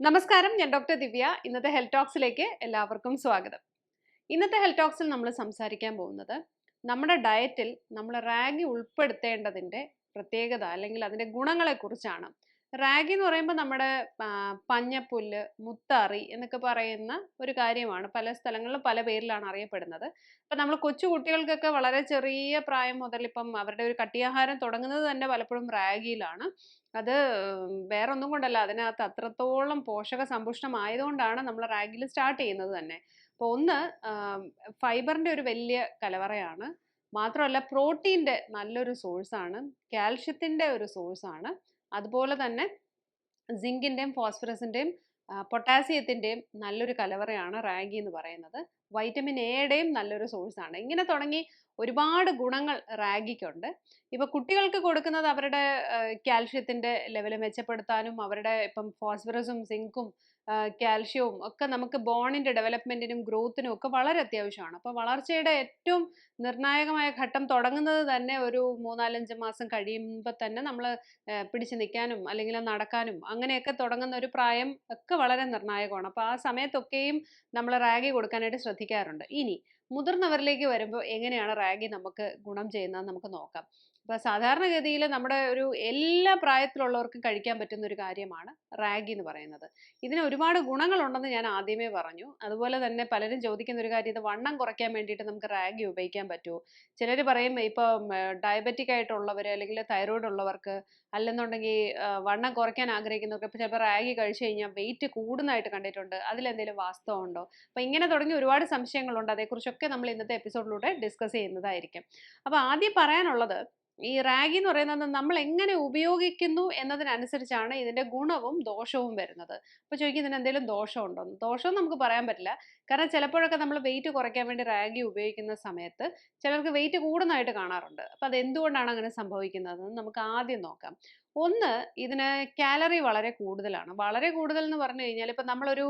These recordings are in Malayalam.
നമസ്കാരം ഞാൻ ഡോക്ടർ ദിവ്യ. ഇന്നത്തെ ഹെൽത്ത് ടോക്സിലേക്ക് എല്ലാവർക്കും സ്വാഗതം. ഇന്നത്തെ ഹെൽത്ത് ടോക്സിൽ നമ്മൾ സംസാരിക്കാൻ പോകുന്നത് നമ്മുടെ ഡയറ്റിൽ നമ്മൾ റാഗി ഉൾപ്പെടുത്തേണ്ടതിന്റെ പ്രത്യേകത അല്ലെങ്കിൽ അതിന്റെ ഗുണങ്ങളെക്കുറിച്ചാണ്. റാഗി എന്ന് പറയുമ്പോൾ നമ്മുടെ പഞ്ഞപ്പുല്ല് മുത്താറി എന്നൊക്കെ പറയുന്ന ഒരു കാര്യമാണ് പല സ്ഥലങ്ങളിലും പല പേരിലാണ് അറിയപ്പെടുന്നത്. അപ്പം നമ്മൾ കൊച്ചു കുട്ടികൾക്കൊക്കെ വളരെ ചെറിയ പ്രായം മുതൽ ഇപ്പം അവരുടെ ഒരു കട്ടിയാഹാരം തുടങ്ങുന്നത് തന്നെ പലപ്പോഴും റാഗിയിലാണ്. അത് വേറെ ഒന്നും കൊണ്ടല്ല അതിനകത്ത് അത്രത്തോളം പോഷക സമ്പുഷ്ടമായതുകൊണ്ടാണ് നമ്മൾ റാഗിയിൽ സ്റ്റാർട്ട് ചെയ്യുന്നത് തന്നെ. അപ്പോൾ ഒന്ന് ഫൈബറിന്റെ ഒരു വലിയ കലവറയാണ്. മാത്രമല്ല പ്രോട്ടീന്റെ നല്ലൊരു സോഴ്സാണ്. കാൽഷ്യത്തിന്റെ ഒരു സോഴ്സാണ്. അതുപോലെ തന്നെ സിങ്കിന്റെയും ഫോസ്ഫറസിന്റെയും പൊട്ടാസ്യത്തിന്റെയും നല്ലൊരു കലവറയാണ് റാഗി എന്ന് പറയുന്നത്. വൈറ്റമിൻ എയുടെയും നല്ലൊരു സോഴ്സാണ് ഇങ്ങനെ തുടങ്ങി ഒരുപാട് ഗുണങ്ങൾ റാഗിക്കുണ്ട്. ഇപ്പോൾ കുട്ടികൾക്ക് കൊടുക്കുന്നത് അവരുടെ കാൽഷ്യത്തിന്റെ ലെവൽ മെച്ചപ്പെടുത്താനും അവരുടെ ഇപ്പം ഫോസ്ഫറസും സിങ്കും കാൽഷ്യവും ഒക്കെ നമുക്ക് ബോണിന്റെ ഡെവലപ്മെന്റിനും ഗ്രോത്തിനും ഒക്കെ വളരെ അത്യാവശ്യമാണ്. അപ്പോൾ വളർച്ചയുടെ ഏറ്റവും നിർണായകമായ ഘട്ടം തുടങ്ങുന്നത് തന്നെ ഒരു മൂന്നാലഞ്ച് മാസം കഴിയുമ്പോൾ തന്നെ നമ്മൾ പിടിച്ചു നിൽക്കാനും അല്ലെങ്കിൽ നടക്കാനും അങ്ങനെയൊക്കെ തുടങ്ങുന്ന ഒരു പ്രായം ഒക്കെ വളരെ നിർണായകമാണ്. അപ്പോൾ ആ സമയത്തൊക്കെയും നമ്മൾ റാഗി കൊടുക്കാനായിട്ട് ശ്രദ്ധിക്കാറുണ്ട്. ഇനി മുതിർന്നവരിലേക്ക് വരുമ്പോൾ എങ്ങനെയാണ് റാഗി നമുക്ക് ഗുണം ചെയ്യുന്നത് നമുക്ക് നോക്കാം. അപ്പോൾ സാധാരണഗതിയിൽ നമ്മുടെ ഒരു എല്ലാ പ്രായത്തിലുള്ളവർക്കും കഴിക്കാൻ പറ്റുന്ന ഒരു കാര്യമാണ് റാഗി എന്ന് പറയുന്നത്. ഇതിന് ഒരുപാട് ഗുണങ്ങളുണ്ടെന്ന് ഞാൻ ആദ്യമേ പറഞ്ഞു. അതുപോലെ തന്നെ പലരും ചോദിക്കുന്ന ഒരു കാര്യം ഇത് വണ്ണം കുറയ്ക്കാൻ വേണ്ടിയിട്ട് നമുക്ക് റാഗി ഉപയോഗിക്കാൻ പറ്റുമോ? ചിലർ പറയും ഇപ്പം ഡയബറ്റിക് ആയിട്ടുള്ളവർ അല്ലെങ്കിൽ തൈറോയ്ഡ് ഉള്ളവർക്ക് അല്ലെന്നുണ്ടെങ്കിൽ വണ്ണം കുറയ്ക്കാൻ ആഗ്രഹിക്കുന്നവർക്ക് ഇപ്പോൾ ചിലപ്പോൾ റാഗി കഴിച്ചു കഴിഞ്ഞാൽ വെയിറ്റ് കൂടുന്നതായിട്ട് കണ്ടിട്ടുണ്ട്. അതിലെന്തെങ്കിലും വാസ്തവമുണ്ടോ അപ്പോൾ ഇങ്ങനെ തുടങ്ങി ഒരുപാട് സംശയങ്ങളുണ്ട്. അതേക്കുറിച്ചൊക്കെ നമ്മൾ ഇന്നത്തെ എപ്പിസോഡിലൂടെ ഡിസ്കസ് ചെയ്യുന്നതായിരിക്കും. അപ്പോൾ ആദ്യം പറയാനുള്ളത് ഈ റാഗി എന്ന് പറയുന്നത് നമ്മൾ എങ്ങനെ ഉപയോഗിക്കുന്നു എന്നതിനനുസരിച്ചാണ് ഇതിന്റെ ഗുണവും ദോഷവും വരുന്നത്. അപ്പോൾ ചോദിക്കും ഇതിന് എന്തെങ്കിലും ദോഷമുണ്ടോ ദോഷം നമുക്ക് പറയാൻ പറ്റില്ല. കാരണം ചിലപ്പോഴൊക്കെ നമ്മൾ വെയിറ്റ് കുറയ്ക്കാൻ വേണ്ടി റാഗി ഉപയോഗിക്കുന്ന സമയത്ത് ചിലർക്ക് വെയിറ്റ് കൂടുന്നതായിട്ട് കാണാറുണ്ട്. അപ്പോൾ അത് എന്തുകൊണ്ടാണ് അങ്ങനെ സംഭവിക്കുന്നത് നമുക്ക് ആദ്യം നോക്കാം. ഒന്ന് ഇതിന് കാലറി വളരെ കൂടുതലാണ്. വളരെ കൂടുതൽ എന്ന് പറഞ്ഞു കഴിഞ്ഞാൽ ഇപ്പം നമ്മളൊരു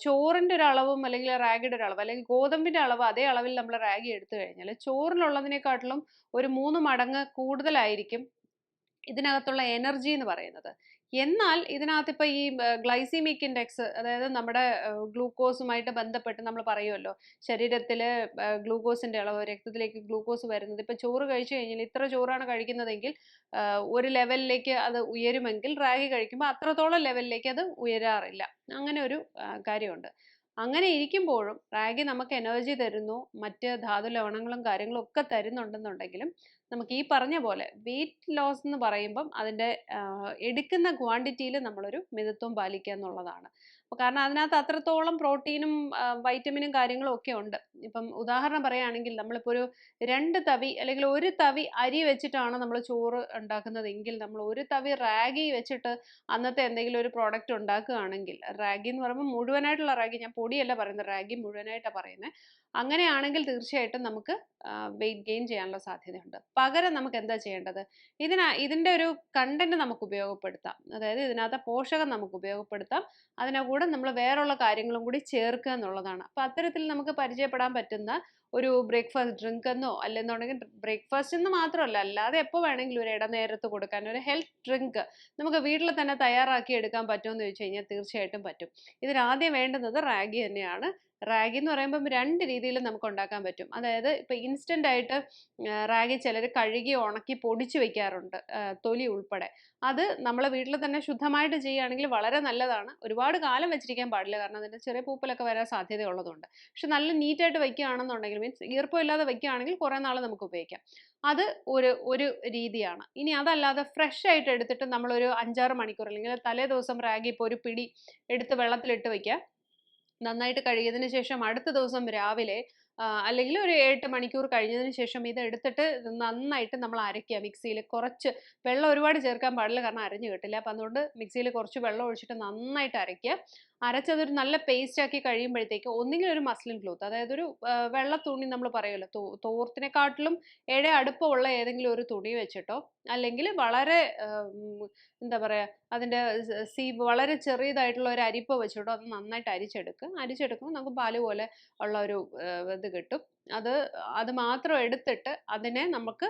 ചോറിന്റെ ഒരു അളവും അല്ലെങ്കിൽ റാഗിയുടെ ഒരു അളവ് അല്ലെങ്കിൽ ഗോതമ്പിന്റെ അളവ് അതേ അളവിൽ നമ്മൾ റാഗി എടുത്തു കഴിഞ്ഞാൽ ചോറിലുള്ളതിനെക്കാട്ടിലും ഒരു മൂന്ന് മടങ്ങ് കൂടുതലായിരിക്കും ഇതിനകത്തുള്ള എനർജി എന്ന് പറയുന്നത്. എന്നാൽ ഇതിനകത്ത് ഇപ്പോൾ ഈ ഗ്ലൈസീമിക് ഇൻഡെക്സ് അതായത് നമ്മുടെ ഗ്ലൂക്കോസുമായിട്ട് ബന്ധപ്പെട്ട് നമ്മൾ പറയുമല്ലോ ശരീരത്തിൽ ഗ്ലൂക്കോസിന്റെ അളവ് രക്തത്തിലേക്ക് ഗ്ലൂക്കോസ് വരുന്നത്. ഇപ്പോൾ ചോറ് കഴിച്ചു കഴിഞ്ഞാൽ ഇത്ര ചോറാണ് കഴിക്കുന്നതെങ്കിൽ ഒരു ലെവലിലേക്ക് അത് ഉയരുമെങ്കിൽ റാഗി കഴിക്കുമ്പോൾ അത്രത്തോളം ലെവലിലേക്ക് അത് ഉയരാറില്ല. അങ്ങനെ ഒരു കാര്യമുണ്ട്. അങ്ങനെ ഇരിക്കുമ്പോഴും റാഗി നമുക്ക് എനർജി തരുന്നു. മറ്റ് ധാതു ലവണങ്ങളും കാര്യങ്ങളും ഒക്കെ തരുന്നുണ്ടെന്നുണ്ടെങ്കിലും നമുക്ക് ഈ പറഞ്ഞ പോലെ വെയിറ്റ് ലോസ് എന്ന് പറയുമ്പം അതിന്റെ എടുക്കുന്ന ക്വാണ്ടിറ്റിയിൽ നമ്മളൊരു മിതത്വം പാലിക്കുക എന്നുള്ളതാണ്. അപ്പോൾ കാരണം അതിനകത്ത് അത്രത്തോളം പ്രോട്ടീനും വൈറ്റമിനും കാര്യങ്ങളും ഒക്കെ ഉണ്ട്. ഇപ്പം ഉദാഹരണം പറയുകയാണെങ്കിൽ നമ്മളിപ്പോൾ ഒരു രണ്ട് തവി അല്ലെങ്കിൽ ഒരു തവി അരി വെച്ചിട്ടാണ് നമ്മൾ ചോറ് ഉണ്ടാക്കുന്നതെങ്കിൽ നമ്മൾ ഒരു തവി റാഗി വെച്ചിട്ട് അന്നത്തെ എന്തെങ്കിലും ഒരു പ്രോഡക്റ്റ് ഉണ്ടാക്കുകയാണെങ്കിൽ റാഗി എന്ന് പറയുമ്പോൾ മുഴുവനായിട്ടുള്ള റാഗി ഞാൻ പൊടിയല്ല പറയുന്നത് റാഗി മുഴുവനായിട്ടാണ് പറയുന്നത്. അങ്ങനെയാണെങ്കിൽ തീർച്ചയായിട്ടും നമുക്ക് വെയിറ്റ് ഗെയിൻ ചെയ്യാനുള്ള സാധ്യതയുണ്ട്. പകരം നമുക്ക് എന്താ ചെയ്യേണ്ടത്? ഇതിന ഇതിന്റെ ഒരു കണ്ടന്റ് നമുക്ക് ഉപയോഗപ്പെടുത്താം. അതായത് ഇതിനകത്ത് പോഷകം നമുക്ക് ഉപയോഗപ്പെടുത്താം. അതിനെ കൂടെ നമ്മൾ വേറെയുള്ള കാര്യങ്ങളും കൂടി ചേർക്കുക എന്നുള്ളതാണ്. അപ്പം അത്തരത്തിൽ നമുക്ക് പരിചയപ്പെടാൻ പറ്റുന്ന ഒരു ബ്രേക്ക്ഫാസ്റ്റ് ഡ്രിങ്ക് എന്നോ അല്ലെന്നുണ്ടെങ്കിൽ ബ്രേക്ക്ഫാസ്റ്റ് എന്ന് മാത്രമല്ല അല്ലാതെ എപ്പോൾ വേണമെങ്കിലും ഒരു ഇടനേരത്ത് കൊടുക്കാൻ ഒരു ഹെൽത്ത് ഡ്രിങ്ക് നമുക്ക് വീട്ടിൽ തന്നെ തയ്യാറാക്കി എടുക്കാൻ പറ്റുമെന്ന് ചോദിച്ചു കഴിഞ്ഞാൽ തീർച്ചയായിട്ടും പറ്റും. ഇതിനാദ്യം വേണ്ടുന്നത് റാഗി തന്നെയാണ്. റാഗി എന്ന് പറയുമ്പം രണ്ട് രീതിയിൽ നമുക്ക് ഉണ്ടാക്കാൻ പറ്റും. അതായത് ഇപ്പം ഇൻസ്റ്റന്റ് ആയിട്ട് റാഗി ചിലർ കഴുകി ഉണക്കി പൊടിച്ച് വെക്കാറുണ്ട് തൊലി ഉൾപ്പെടെ. അത് നമ്മളെ വീട്ടിൽ തന്നെ ശുദ്ധമായിട്ട് ചെയ്യുകയാണെങ്കിൽ വളരെ നല്ലതാണ്. ഒരുപാട് കാലം വെച്ചിരിക്കാൻ പാടില്ല കാരണം അതിന്റെ ചെറിയ പൂപ്പലൊക്കെ വരാൻ സാധ്യതയുള്ളതുകൊണ്ട്. പക്ഷെ നല്ല നീറ്റായിട്ട് വെക്കുകയാണെന്നുണ്ടെങ്കിൽ മീൻസ് ഈർപ്പം ഇല്ലാതെ വെക്കുകയാണെങ്കിൽ കുറേ നാൾ നമുക്ക് ഉപയോഗിക്കാം. അത് ഒരു ഒരു രീതിയാണ്. ഇനി അതല്ലാതെ ഫ്രഷ് ആയിട്ട് എടുത്തിട്ട് നമ്മളൊരു അഞ്ചാറ് മണിക്കൂർ അല്ലെങ്കിൽ തലേ ദിവസം റാഗി ഇപ്പോൾ ഒരു പിടി എടുത്ത് വെള്ളത്തിലിട്ട് വെക്കുക. നന്നായിട്ട് കഴുകിയതിന് ശേഷം അടുത്ത ദിവസം രാവിലെ അല്ലെങ്കിൽ ഒരു എട്ട് മണിക്കൂർ കഴിഞ്ഞതിന് ശേഷം ഇത് എടുത്തിട്ട് നന്നായിട്ട് നമ്മൾ അരയ്ക്കുക മിക്സിയിൽ. കുറച്ച് വെള്ളം ഒരുപാട് ചേർക്കാൻ പാടില്ല കാരണം അരഞ്ഞു കിട്ടില്ല. അപ്പം അതുകൊണ്ട് മിക്സിയിൽ കുറച്ച് വെള്ളം ഒഴിച്ചിട്ട് നന്നായിട്ട് അരയ്ക്കുക. അരച്ചതൊരു നല്ല പേസ്റ്റ് ആക്കി കഴിയുമ്പോഴത്തേക്ക് ഒന്നുകിൽ ഒരു മസ്ലിൻ ക്ലോത്ത് അതായത് ഒരു വെള്ള തുണി നമ്മൾ പറയുമല്ലോ തോർത്തിനെക്കാട്ടിലും ഇഴ അടുപ്പമുള്ള ഏതെങ്കിലും ഒരു തുണി വെച്ചിട്ടോ അല്ലെങ്കിൽ വളരെ എന്താ പറയുക അതിന്റെ സീ വളരെ ചെറിയതായിട്ടുള്ള ഒരു അരിപ്പ വെച്ചിട്ടോ അത് നന്നായിട്ട് അരിച്ചെടുക്കുക അരിച്ചെടുക്കുമ്പോൾ നമുക്ക് പാൽ പോലെ ഉള്ള ഒരു ഇത് കിട്ടും. അത് അത് മാത്രം എടുത്തിട്ട് അതിനെ നമുക്ക്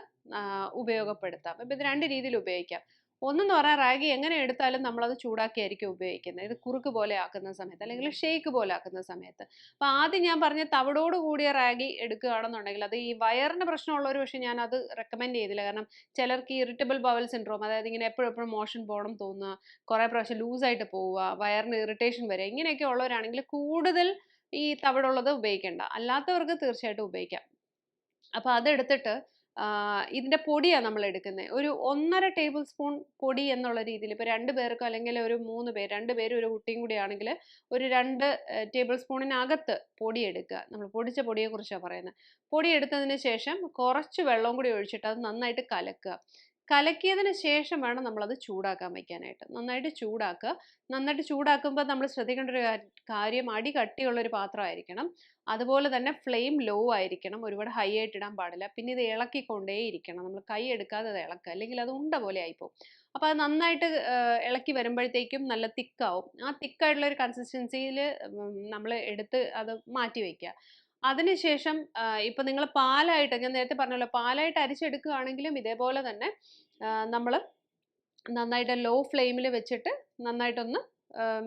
ഉപയോഗപ്പെടുത്താം. ഇപ്പം ഇത് രണ്ട് രീതിയിൽ ഉപയോഗിക്കാം. ഒന്നെന്ന് പറഞ്ഞാൽ റാഗി എങ്ങനെ എടുത്താലും നമ്മളത് ചൂടാക്കിയായിരിക്കും ഉപയോഗിക്കുന്നത്. ഇത് കുറുക്ക് പോലെ ആക്കുന്ന സമയത്ത് അല്ലെങ്കിൽ ഷേക്ക് പോലെ ആക്കുന്ന സമയത്ത്. അപ്പോൾ ആദ്യം ഞാൻ പറഞ്ഞ തവിടോട് കൂടിയ റാഗി എടുക്കുകയാണെന്നുണ്ടെങ്കിൽ അത് ഈ വയറിന് പ്രശ്നമുള്ളവർ പക്ഷേ ഞാൻ അത് റെക്കമെൻഡ് ചെയ്തില്ല. കാരണം ചിലർക്ക് ഇറിറ്റബിൾ ബവൽ സിൻഡ്രോം അതായത് ഇങ്ങനെ എപ്പോഴും എപ്പോഴും മോഷൻ പോകണം തോന്നുക കുറേ പ്രാവശ്യം ലൂസായിട്ട് പോവുക വയറിന് ഇറിറ്റേഷൻ വരിക ഇങ്ങനെയൊക്കെ ഉള്ളവരാണെങ്കിൽ കൂടുതൽ ഈ തവിടുള്ളത് ഉപയോഗിക്കേണ്ട. അല്ലാത്തവർക്ക് തീർച്ചയായിട്ടും ഉപയോഗിക്കാം. അപ്പോൾ അതെടുത്തിട്ട് ആ, ഇതിന്റെ പൊടിയാണ് നമ്മൾ എടുക്കുന്നത് ഒരു ഒന്നര ടേബിൾ സ്പൂൺ പൊടി എന്നുള്ള രീതിയിൽ ഇപ്പോൾ രണ്ട് പേർക്കോ അല്ലെങ്കിൽ ഒരു മൂന്ന് പേർ രണ്ട് പേരും ഒരു കുട്ടിയും കൂടി ആണെങ്കിൽ ഒരു രണ്ട് ടേബിൾ സ്പൂണിനകത്ത് പൊടി എടുക്കുക. നമ്മൾ പൊടിച്ച പൊടിയെക്കുറിച്ചാണ് പറയുന്നത്. പൊടി എടുത്തതിന് ശേഷം കുറച്ച് വെള്ളം കൂടി ഒഴിച്ചിട്ട് അത് നന്നായിട്ട് കലക്കുക. കലക്കിയതിന് ശേഷം വേണം നമ്മളത് ചൂടാക്കാൻ വയ്ക്കാനായിട്ട് നന്നായിട്ട് ചൂടാക്കുക. നന്നായിട്ട് ചൂടാക്കുമ്പോൾ നമ്മൾ ശ്രദ്ധിക്കേണ്ട ഒരു കാര്യം അടി കട്ടിയുള്ളൊരു പാത്രമായിരിക്കണം. അതുപോലെ തന്നെ ഫ്ലെയിം ലോ ആയിരിക്കണം. ഒരുപാട് ഹൈ ആയിട്ട് ഇടാൻ പാടില്ല. പിന്നെ ഇത് ഇളക്കിക്കൊണ്ടേ ഇരിക്കണം. നമ്മൾ കൈ എടുക്കാതെ അത് ഇളക്കുക. അല്ലെങ്കിൽ അത് ഉണ്ട പോലെ ആയിപ്പോവും. അപ്പോൾ അത് നന്നായിട്ട് ഇളക്കി വരുമ്പോഴത്തേക്കും നല്ല തിക്കാവും. ആ തിക്കായിട്ടുള്ള ഒരു കൺസിസ്റ്റൻസിയിൽ നമ്മൾ എടുത്ത് അത് മാറ്റി വയ്ക്കുക അതിനുശേഷം ഇപ്പൊ നിങ്ങൾ പാലായിട്ട് ഞാൻ നേരത്തെ പറഞ്ഞല്ലോ പാലായിട്ട് അരിച്ചെടുക്കുകയാണെങ്കിലും ഇതേപോലെ തന്നെ നമ്മൾ നന്നായിട്ട് ലോ ഫ്ലെയിമിൽ വെച്ചിട്ട് നന്നായിട്ടൊന്ന്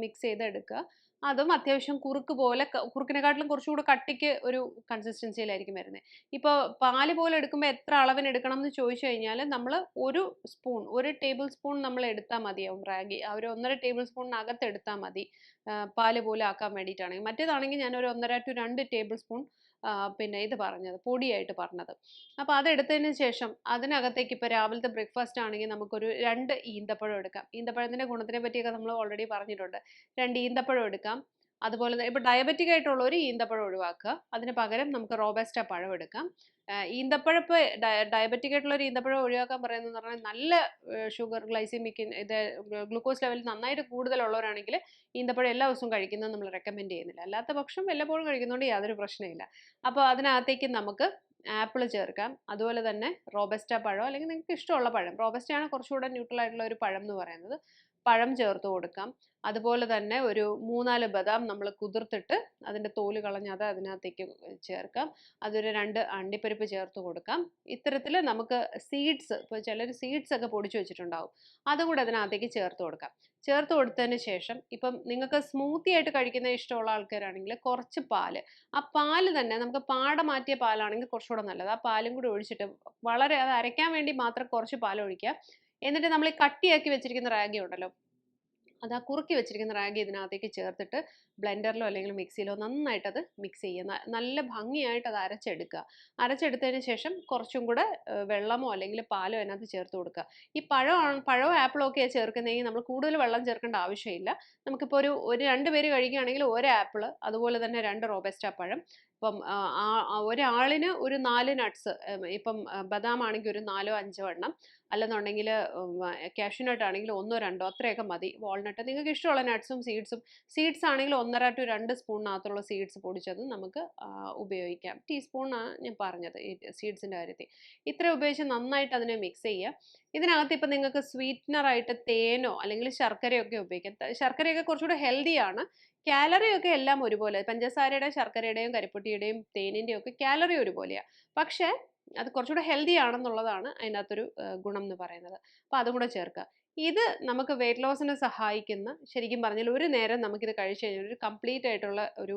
മിക്സ് ചെയ്തെടുക്കുക. അതും അത്യാവശ്യം കുറുക്ക് പോലെ കുറുക്കിനെക്കാട്ടിലും കുറച്ചുകൂടെ കട്ടിക്ക് ഒരു കൺസിസ്റ്റൻസിയിലായിരിക്കും വരുന്നത് ഇപ്പോൾ പാൽ പോലെ എടുക്കുമ്പോൾ എത്ര അളവിന് എടുക്കണം എന്ന് ചോദിച്ചു കഴിഞ്ഞാൽ നമ്മൾ ഒരു സ്പൂൺ ഒരു ടേബിൾ സ്പൂൺ നമ്മൾ എടുത്താൽ മതിയാവും റാഗി. ആ ഒരു ഒന്നര ടേബിൾ സ്പൂണിനകത്ത് എടുത്താൽ മതി പാൽ പോലെ ആക്കാൻ വേണ്ടിയിട്ടാണെങ്കിൽ. മറ്റേതാണെങ്കിൽ ഞാൻ ഒരു ഒന്നര ടു രണ്ട് ടേബിൾ സ്പൂൺ പിന്നെ ഇത് പറഞ്ഞത് പൊടിയായിട്ട് പറഞ്ഞത്. അപ്പോൾ അതെടുത്തതിന് ശേഷം അതിനകത്തേക്ക് ഇപ്പോൾ രാവിലത്തെ ബ്രേക്ക്ഫാസ്റ്റ് ആണെങ്കിൽ നമുക്കൊരു രണ്ട് ഈന്തപ്പഴം എടുക്കാം. ഈന്തപ്പഴത്തിന്റെ ഗുണത്തിനെ പറ്റിയൊക്കെ നമ്മൾ ഓൾറെഡി പറഞ്ഞിട്ടുണ്ട്. രണ്ട് ഈന്തപ്പഴം എടുക്കാം. അതുപോലെ തന്നെ ഇപ്പോൾ ഡയബറ്റിക് ആയിട്ടുള്ളവർ ഈന്തപ്പഴം ഒഴിവാക്കുക. അതിന് പകരം നമുക്ക് റോബസ്റ്റ പഴം എടുക്കാം. ഈന്തപ്പഴപ്പ് ഡയബറ്റിക് ആയിട്ടുള്ളവർ ഈന്തപ്പഴം ഒഴിവാക്കാൻ പറയുന്നതെന്ന് പറഞ്ഞാൽ നല്ല ഷുഗർ ഗ്ലൈസിമിക് ഇത് ഗ്ലൂക്കോസ് ലെവൽ നന്നായിട്ട് കൂടുതലുള്ളവരാണെങ്കിൽ ഈന്തപ്പഴം എല്ലാ ദിവസവും കഴിക്കുന്നത് നമ്മൾ റെക്കമെൻഡ് ചെയ്യുന്നില്ല. അല്ലാത്ത പക്ഷം വല്ലപ്പോഴും കഴിക്കുന്നതുകൊണ്ട് യാതൊരു പ്രശ്നമില്ല അപ്പോൾ അതിനകത്തേക്ക് നമുക്ക് ആപ്പിൾ ചേർക്കാം. അതുപോലെ തന്നെ റോബസ്റ്റ പഴം അല്ലെങ്കിൽ നിങ്ങൾക്ക് ഇഷ്ടമുള്ള പഴം. റോബസ്റ്റയാണ് കുറച്ചുകൂടെ ന്യൂട്രൽ ആയിട്ടുള്ള ഒരു പഴം എന്ന് പറയുന്നത്. പഴം ചേർത്ത് കൊടുക്കാം. അതുപോലെ തന്നെ ഒരു മൂന്നാൽ ബദാം നമ്മൾ കുതിർത്തിട്ട് അതിന്റെ തോൽ കളഞ്ഞ് അത് അതിനകത്തേക്ക് ചേർക്കാം. അതൊരു രണ്ട് അണ്ടിപ്പരിപ്പ് ചേർത്ത് കൊടുക്കാം. ഇത്തരത്തിൽ നമുക്ക് സീഡ്സ് ഇപ്പോൾ ചിലർ സീഡ്സ് ഒക്കെ പൊടിച്ചു വെച്ചിട്ടുണ്ടാവും. അതും കൂടെ അതിനകത്തേക്ക് ചേർത്ത് കൊടുക്കാം. ചേർത്ത് കൊടുത്തതിന് ശേഷം ഇപ്പം നിങ്ങൾക്ക് സ്മൂത്തി ആയിട്ട് കഴിക്കുന്ന ഇഷ്ടമുള്ള ആൾക്കാരാണെങ്കിൽ കുറച്ച് പാൽ. ആ പാൽ തന്നെ നമുക്ക് പാട മാറ്റിയ പാലാണെങ്കിൽ കുറച്ചുകൂടെ നല്ലത്. ആ പാലും കൂടി ഒഴിച്ചിട്ട് വളരെ അത് അരയ്ക്കാൻ വേണ്ടി മാത്രം കുറച്ച് പാൽ ഒഴിക്കുക എന്നിട്ട് നമ്മൾ ഈ കട്ടിയാക്കി വെച്ചിരിക്കുന്ന റാഗി ഉണ്ടല്ലോ അത് ആ കുറുക്കി വെച്ചിരിക്കുന്ന റാഗി ഇതിനകത്തേക്ക് ചേർത്തിട്ട് ബ്ലെൻഡറിലോ അല്ലെങ്കിൽ മിക്സിയിലോ നന്നായിട്ട് അത് മിക്സ് ചെയ്യുക. നല്ല ഭംഗിയായിട്ട് അത് അരച്ചെടുക്കുക. അരച്ചെടുത്തതിന് ശേഷം കുറച്ചും കൂടെ വെള്ളമോ അല്ലെങ്കിൽ പാലോ അതിനകത്ത് ചേർത്ത് കൊടുക്കുക. ഈ പഴമാണ് പഴമോ ആപ്പിളോ ഒക്കെയാണ് ചേർക്കുന്നതെങ്കിൽ നമ്മൾ കൂടുതൽ വെള്ളം ചേർക്കേണ്ട ആവശ്യമില്ല. നമുക്കിപ്പോൾ ഒരു ഒരു രണ്ട് പേര് കഴിക്കുകയാണെങ്കിൽ ഒരു ആപ്പിൾ അതുപോലെ തന്നെ രണ്ട് റോബസ്റ്റ പഴം. ഇപ്പം ഒരാളിന് ഒരു നാല് നട്ട്സ് ഇപ്പം ബദാം ആണെങ്കിൽ ഒരു നാലോ അഞ്ചോ എണ്ണം. അല്ലെന്നുണ്ടെങ്കിൽ കാഷ്യൂനട്ട് ആണെങ്കിൽ ഒന്നോ രണ്ടോ അത്രയൊക്കെ മതി. വാൾനട്ട് നിങ്ങൾക്ക് ഇഷ്ടമുള്ള നട്ട്സും സീഡ്സും സീഡ്സ് ആണെങ്കിൽ ഒന്നര ടു രണ്ട് സ്പൂണിനകത്തുള്ള സീഡ്സ് പൊടിച്ചത് നമുക്ക് ഉപയോഗിക്കാം. ടീസ്പൂണാണ് ഞാൻ പറഞ്ഞത് സീഡ്സിന്റെ കാര്യത്തിൽ. ഇത്ര ഉപയോഗിച്ച് നന്നായിട്ട് അതിനെ മിക്സ് ചെയ്യുക. ഇതിനകത്ത് ഇപ്പം നിങ്ങൾക്ക് സ്വീറ്റ്നറായിട്ട് തേനോ അല്ലെങ്കിൽ ശർക്കരയൊക്കെ ഉപയോഗിക്കാം. ശർക്കരയൊക്കെ കുറച്ചുകൂടെ ഹെൽത്തിയാണ്. കാലറിയൊക്കെ എല്ലാം ഒരുപോലെ പഞ്ചസാരയുടെ ശർക്കരയുടെയും കരിപ്പൊട്ടിയുടെയും തേനിന്റെയും ഒക്കെ കാലറി ഒരുപോലെയാണ് പക്ഷേ അത് കുറച്ചുകൂടെ ഹെൽത്തി ആണെന്നുള്ളതാണ് അതിനകത്തൊരു ഗുണം എന്ന് പറയുന്നത്. അപ്പോൾ അതും കൂടെ ചേർക്കുക ഇത് നമുക്ക് വെയിറ്റ് ലോസിനെ സഹായിക്കുന്ന ശരിക്കും പറഞ്ഞാൽ ഒരു നേരം നമുക്കിത് കഴിച്ചു കഴിഞ്ഞാൽ ഒരു കംപ്ലീറ്റ് ആയിട്ടുള്ള ഒരു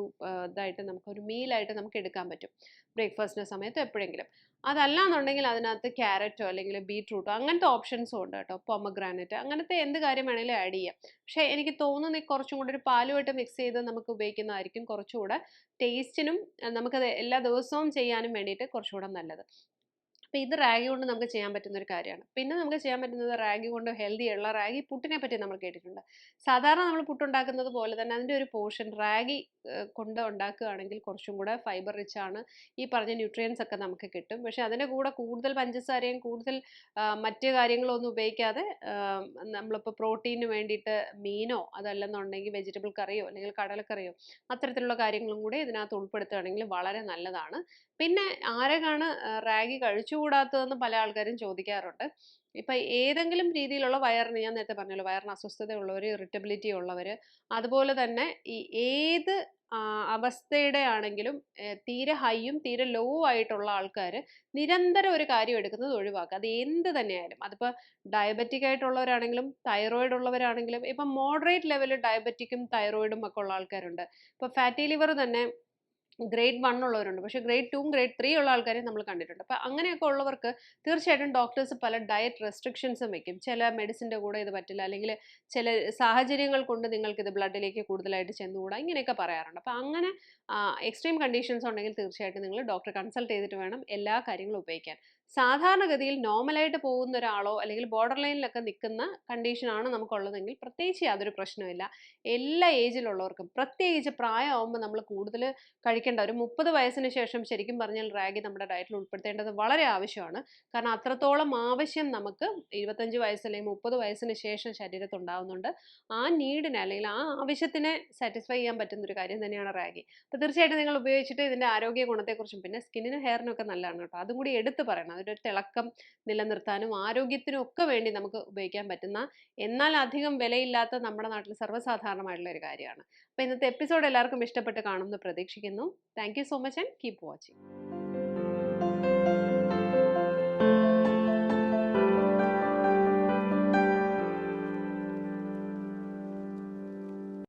ഇതായിട്ട് നമുക്ക് ഒരു മീലായിട്ട് നമുക്ക് എടുക്കാൻ പറ്റും. ബ്രേക്ക്ഫാസ്റ്റിന്റെ സമയത്ത് എപ്പോഴെങ്കിലും. അതല്ല എന്നുണ്ടെങ്കിൽ അതിനകത്ത് ക്യാരറ്റോ അല്ലെങ്കിൽ ബീട്രൂട്ടോ അങ്ങനത്തെ ഓപ്ഷൻസും ഉണ്ട് കേട്ടോ. പൊമഗ്രാനറ്റ് അങ്ങനത്തെ എന്ത് കാര്യം വേണമെങ്കിലും ആഡ് ചെയ്യാം. പക്ഷേ എനിക്ക് തോന്നുന്നു കുറച്ചും കൂടി ഒരു പാലുമായിട്ട് മിക്സ് ചെയ്ത് നമുക്ക് ഉപയോഗിക്കുന്നതായിരിക്കും കുറച്ചുകൂടെ ടേസ്റ്റിനും നമുക്കത് എല്ലാ ദിവസവും ചെയ്യാനും വേണ്ടിയിട്ട് കുറച്ചുകൂടെ നല്ലത്. അപ്പോൾ ഇത് റാഗി കൊണ്ട് നമുക്ക് ചെയ്യാൻ പറ്റുന്ന ഒരു കാര്യമാണ്. പിന്നെ നമുക്ക് ചെയ്യാൻ പറ്റുന്നത് റാഗി കൊണ്ട് ഹെൽത്തി ഉള്ള റാഗി പുട്ടിനെ പറ്റി നമ്മൾ കേട്ടിട്ടുണ്ട്. സാധാരണ നമ്മൾ പുട്ടുണ്ടാക്കുന്നത് പോലെ തന്നെ അതിന്റെ ഒരു പോർഷൻ റാഗി കൊണ്ട് ഉണ്ടാക്കുകയാണെങ്കിൽ കുറച്ചും കൂടെ ഫൈബർ റിച്ച് ആണ്. ഈ പറഞ്ഞ ന്യൂട്രിയൻസ് ഒക്കെ നമുക്ക് കിട്ടും. പക്ഷേ അതിന്റെ കൂടെ കൂടുതൽ പഞ്ചസാരയും കൂടുതൽ മറ്റ് കാര്യങ്ങളൊന്നും ഉപയോഗിക്കാതെ നമ്മളിപ്പോൾ പ്രോട്ടീന് വേണ്ടിയിട്ട് മീനോ അതല്ലെന്നുണ്ടെങ്കിൽ വെജിറ്റബിൾ കറിയോ അല്ലെങ്കിൽ കടലക്കറിയോ അത്തരത്തിലുള്ള കാര്യങ്ങളും കൂടെ ഇതിനകത്ത് ഉൾപ്പെടുത്തുകയാണെങ്കിൽ വളരെ നല്ലതാണ്. പിന്നെ ആരൊക്കെയാണ് റാഗി കഴിച്ചുകൂടാത്തതെന്ന് പല ആൾക്കാരും ചോദിക്കാറുണ്ട്. ഇപ്പം ഏതെങ്കിലും രീതിയിലുള്ള വയറിന് ഞാൻ നേരത്തെ പറഞ്ഞല്ലോ വയറിന് അസ്വസ്ഥതയുള്ളവർ ഇറിറ്റബിലിറ്റി ഉള്ളവർ അതുപോലെ തന്നെ ഈ ഏത് അവസ്ഥയുടെ ആണെങ്കിലും തീരെ ഹൈയും തീരെ ലോ ആയിട്ടുള്ള ആൾക്കാർ നിരന്തരം ഒരു കാര്യം എടുക്കുന്നത് ഒഴിവാക്കുക. അത് എന്ത് തന്നെയായാലും. അതിപ്പോൾ ഡയബറ്റിക് ആയിട്ടുള്ളവരാണെങ്കിലും തൈറോയിഡ് ഉള്ളവരാണെങ്കിലും ഇപ്പം മോഡറേറ്റ് ലെവലിൽ ഡയബറ്റിക്കും തൈറോയിഡും ഒക്കെ ഉള്ള ആൾക്കാരുണ്ട്. ഇപ്പോൾ ഫാറ്റി ലിവർ തന്നെ ഗ്രേഡ് വൺ ഉള്ളവരുണ്ട്. പക്ഷേ ഗ്രേഡ് ടൂവും ഗ്രേഡ് ത്രീ ഉള്ള ആൾക്കാരെയും നമ്മൾ കണ്ടിട്ടുണ്ട്. അപ്പോൾ അങ്ങനെയൊക്കെ ഉള്ളവർക്ക് തീർച്ചയായിട്ടും ഡോക്ടേഴ്സ് പല ഡയറ്റ് റെസ്ട്രിക്ഷൻസും വെക്കും. ചില മെഡിസിന്റെ കൂടെ ഇത് പറ്റില്ല. അല്ലെങ്കിൽ ചില സാഹചര്യങ്ങൾ കൊണ്ട് നിങ്ങൾക്ക് ഇത് ബ്ലഡിലേക്ക് കൂടുതലായിട്ട് ചെന്നുകൂടാ. ഇങ്ങനെയൊക്കെ പറയാറുണ്ട്. അപ്പോൾ അങ്ങനെ എക്സ്ട്രീം കണ്ടീഷൻസ് ഉണ്ടെങ്കിൽ തീർച്ചയായിട്ടും നിങ്ങൾ ഡോക്ടറെ കൺസൾട്ട് ചെയ്തിട്ട് വേണം എല്ലാ കാര്യങ്ങളും ഉപയോഗിക്കാൻ. സാധാരണഗതിയിൽ നോർമലായിട്ട് പോകുന്ന ഒരാളോ അല്ലെങ്കിൽ ബോർഡർ ലൈനിലൊക്കെ നിൽക്കുന്ന കണ്ടീഷനാണ് നമുക്കുള്ളതെങ്കിൽ പ്രത്യേകിച്ച് യാതൊരു പ്രശ്നമില്ല എല്ലാ ഏജിലുള്ളവർക്കും പ്രത്യേകിച്ച് പ്രായമാകുമ്പോൾ നമ്മൾ കൂടുതൽ കഴിക്കേണ്ട ഒരു മുപ്പത് വയസ്സിന് ശേഷം ശരിക്കും പറഞ്ഞാൽ റാഗി നമ്മുടെ ഡയറ്റിൽ ഉൾപ്പെടുത്തേണ്ടത് വളരെ ആവശ്യമാണ്. കാരണം അത്രത്തോളം ആവശ്യം നമുക്ക് ഇരുപത്തഞ്ച് വയസ്സ് അല്ലെങ്കിൽ മുപ്പത് വയസ്സിന് ശേഷം ശരീരത്തുണ്ടാകുന്നുണ്ട് ആ നീഡിനെ അല്ലെങ്കിൽ ആ ആവശ്യത്തിനെ സാറ്റിസ്ഫൈ ചെയ്യാൻ പറ്റുന്ന ഒരു കാര്യം തന്നെയാണ് റാഗി. അപ്പോൾ തീർച്ചയായിട്ടും നിങ്ങൾ ഉപയോഗിച്ചിട്ട് ഇതിന്റെ ആരോഗ്യ ഗുണത്തെക്കുറിച്ചും പിന്നെ സ്കിന്നിനും ഹെയറിനും ഒക്കെ നല്ലതാണ് കേട്ടോ. അതും കൂടി എടുത്ത് പറയണം. ഒരു തിളക്കം നിലനിർത്താനും ആരോഗ്യത്തിനും ഒക്കെ വേണ്ടി നമുക്ക് ഉപയോഗിക്കാൻ പറ്റുന്ന എന്നാൽ അധികം വിലയില്ലാത്ത നമ്മുടെ നാട്ടിൽ സർവസാധാരണമായിട്ടുള്ള ഒരു കാര്യമാണ്. അപ്പോൾ ഇന്നത്തെ എപ്പിസോഡ് എല്ലാവർക്കും ഇഷ്ടപ്പെട്ട് കാണുമെന്ന് പ്രതീക്ഷിക്കുന്നു. Thank so much and keep watching